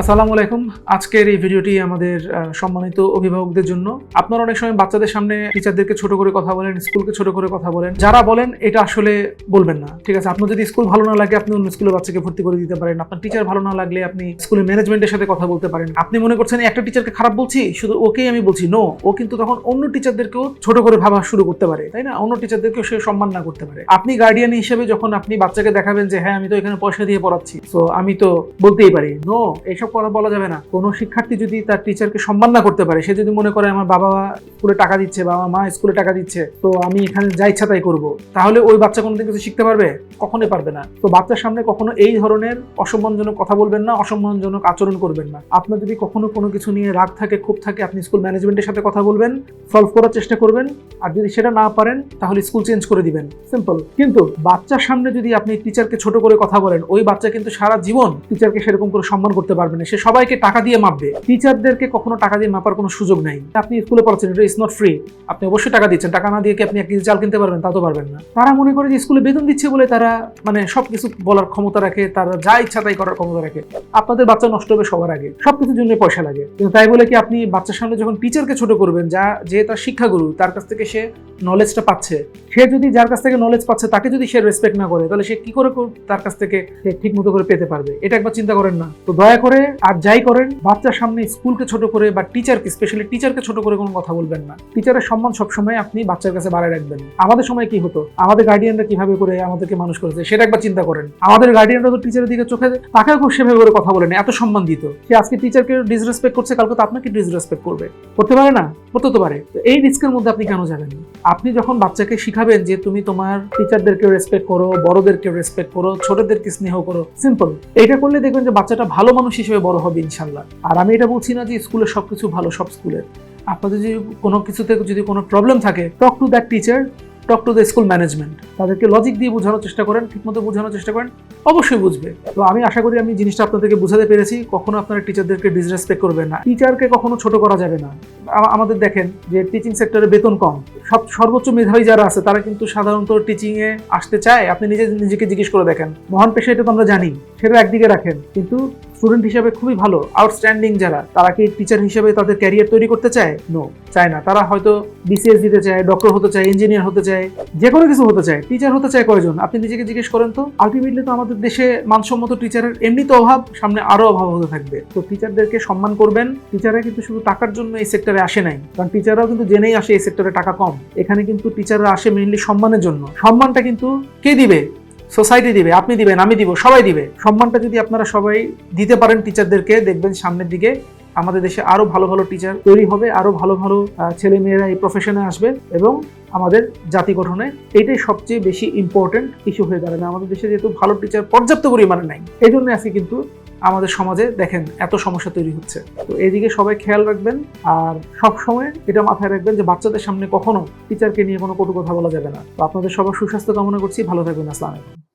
আসসালামু আলাইকুম। আজকের এই ভিডিওটি আমাদের সম্মানিত অভিভাবকদের জন্য। আপনারা অনেক সময় বাচ্চাদের সামনে টিচারদেরকে ছোট করে কথা বলেন, স্কুলকে ছোট করে কথা বলেন। যারা বলেন, এটা আসলে বলবেন না, ঠিক আছে? আপনার যদি স্কুল ভালো না লাগে, আপনি অন্য স্কুলে বাচ্চাকে ভর্তি করে দিতে পারেন। আপনার টিচার ভালো না লাগলে আপনি স্কুলের ম্যানেজমেন্টের সাথে কথা বলতে পারেন। আপনি মনে করছেন, একটা টিচারকে খারাপ বলছি? শুধু ওকেই আমি বলছি? নো ও কিন্তু তখন অন্য টিচারদেরকেও ছোট করে ভাবা শুরু করতে পারে, তাই না? অন্য টিচারদেরকেও সে সম্মান না করতে পারে। আপনি গার্ডিয়ান হিসেবে যখন আপনি বাচ্চাকে দেখাবেন যে হ্যাঁ আমি তো এখানে পয়সা দিয়ে পড়াচ্ছি তো আমি তো বলতেই পারি। নো এইসব কথা বলা যাবে না। কোনো শিক্ষার্থী যদি তার টিচারকে সম্মান না করতে পারে, সে যদি মনে করে আমার বাবা স্কুলে টাকা দিচ্ছে বা আমার মা স্কুলে টাকা দিচ্ছে, তো আমি এখানে যা ইচ্ছা তাই করব। তাহলে ওই বাচ্চা কোনোদিন কিছু শিখতে পারবে? কখনোই পারবে না। তো বাচ্চার সামনে কখনো এই ধরনের অসম্মানজনক কথা বলবেন না, অসম্মানজনক আচরণ করবেন না। আপনার যদি কখনো কোনো কিছু নিয়ে রাগ থাকে, ক্ষোভ থাকে, আপনি স্কুল ম্যানেজমেন্টের সাথে কথা বলবেন সলভ করার চেষ্টা করবেন, আর যদি সেটা না পারেন, তাহলে স্কুল চেঞ্জ করে দিবেন। সিম্পল কিন্তু বাচ্চার সামনে যদি আপনি টিচারকে ছোট করে কথা বলেন, ওই বাচ্চা কিন্তু সারা জীবন টিচারকে সেরকম করে সম্মান করতে পারবে না সে সবাইকে টাকা দিয়ে মাপবে। টিচারদেরকে কখনো টাকা দিয়ে মাপার কোনো সুযোগ নাই। আপনি স্কুলে পড়াচ্ছেন, এটা ইজ নট ফ্রি আপনি অবশ্যই টাকা দিচ্ছেন। টাকা না দিয়ে কি আপনি এক চাল কিনতে পারবেন? তা তো পারবেন না। তারা মনে করে যে স্কুলে বেতন দিচ্ছে বলে তারা মানে সবকিছু বলার ক্ষমতা রাখে, তারা যা ইচ্ছা তাই করার ক্ষমতা রাখে। আপনাদের বাচ্চা নষ্ট হবে সবার আগে। সবকিছুর জন্য পয়সা লাগে। কিন্তু তাই বলে কি আপনি বাচ্চার সামনে যখন টিচারকে ছোট করবেন, যা, যে তার শিক্ষাগুরু, তার কাছ থেকে সে নলেজটা পাচ্ছে, সে যদি যার কাছ থেকে নলেজ পাচ্ছে, তাকে যদি সে রেসপেক্ট না করে, তাহলে সে কি করে তার কাছ থেকে ঠিক মতো করে পেতে পারবে? এটা একবার চিন্তা করেন না। তো দয়া করে আর যাই করেন, বাচ্চার সামনে স্কুলকে ছোট করে বা টিচারকে স্পেশালি টিচারকে ছোট করে কোনো কথা বলবেন না। টিচারের সম্মান সবসময় আপনি বাচ্চার কাছে বাড়ায় রাখবেন। আমাদের সময় কি হতো? আমাদের গার্ডিয়ানরা কীভাবে করে আমাদেরকে মানুষ করেছে, সেটা একবার চিন্তা করেন। আমাদের গার্ডিয়ানরা তো টিচারের দিকে চোখে খুব সেভাবে করে কথা বলেন এত সম্মান দিত। সে আজকে টিচারকে ডিসরেসপেক্ট করছে, কালকে তো আপনাকে ডিসরেসপেক্ট করবে। করতে পারে না? করতে তো পারে। এই রিস্কের মধ্যে আপনি কেন যাবেন? আপনি যখন বাচ্চাকে শিখাবেন যে তুমি তোমার টিচারদেরকে রেসপেক্ট করো, বড়দেরকে রেসপেক্ট করো, ছোটদেরকে স্নেহ করো সিম্পল এটা করলে দেখবেন যে বাচ্চাটা ভালো মানুষ হিসেবে বড় হবে ইনশাল্লাহ। আর আমি এটা বলছি না যে স্কুলের সবকিছু ভালো, সব স্কুলের। আপনাদের যদি কোনো কিছুতে যদি কোনো প্রবলেম থাকে talk to that teacher talk to the school management তাদেরকে লজিক দিয়ে বোঝানোর চেষ্টা করেন, ঠিকমতো বোঝানোর চেষ্টা করেন, অবশ্যই বুঝবে। তো আমি আশা করি আমি জিনিসটা আপনাদেরকে বোঝাতে পেরেছি, কখনো আপনারা টিচারদেরকে ডিসরেসপেক্ট করবেন না। টিচারকে কখনো ছোট করা যাবে না। আমাদের দেখেন যে টিচিং সেক্টরে বেতন কম। সব, সর্বোচ্চ মেধাবী যারা আছে, তারা কিন্তু সাধারণত টিচিং এ আসতে চায়। আপনি নিজে, নিজেকে জিজ্ঞেস করে দেখেন। মহান পেশা এটা তো আমরা জানি, সেটা একদিকে রাখেন। কিন্তু স্টুডেন্ট হিসেবে খুবই ভালো আউটস্ট্যান্ডিং যারা, তারা কি টিচার হিসেবে তাদের ক্যারিয়ার তৈরি করতে চায়? নো চায় না। তারা হয়তো বিসিএস দিতে চায় ডক্টর হতে চায় ইঞ্জিনিয়ার হতে চায় যে কোনো কিছু হতে চায়। টিচার হতে চায় কয়জন? আপনি নিজেকে জিজ্ঞেস করেন তো। আলটিমেটলি তো আমাদের দেশে মানসম্মত টিচারের এমনি তো অভাব, সামনে আরও অভাব হতে থাকবে। তো টিচারদেরকে সম্মান করবেন। টিচাররা কিন্তু শুধু টাকার জন্য এই সেক্টরে আসে নাই। কারণ টিচাররাও কিন্তু জেনেই আসে এই সেক্টরে টাকা কম। এখানে কিন্তু টিচাররা আসে মেইনলি সম্মানের জন্য। সম্মানটা কিন্তু কে দিবে? সোসাইটি দিবে, আপনি দিবেন, আমি দিব, সবাই দিবে। সম্মানটা যদি আপনারা সবাই দিতে পারেন টিচারদেরকে, দেখবেন সামনের দিকে আমাদের দেশে আরও ভালো ভালো টিচার তৈরি হবে আরও ভালো ভালো ছেলে মেয়েরা এই প্রফেশনে আসবে এবং আমাদের জাতি গঠনে এইটাই সবচেয়ে বেশি ইম্পর্টেন্ট ইস্যু হয়ে দাঁড়াবে। আমাদের দেশে যেহেতু ভালো টিচার পর্যাপ্ত পরিমাণে নাই এই জন্য আজকে কিন্তু আমাদের সমাজে দেখেন এত সমস্যা তৈরি হচ্ছে। তো এইদিকে সবাই খেয়াল রাখবেন আর সবসময় এটা মাথায় রাখবেন যে বাচ্চাদের সামনে কখনো টিচারকে নিয়ে কোনো কটু কথা বলা যাবে না। তো আপনাদের সবার সুস্বাস্থ্য কামনা করছি, ভালো থাকবেন, আসসালাম আলাইকুম।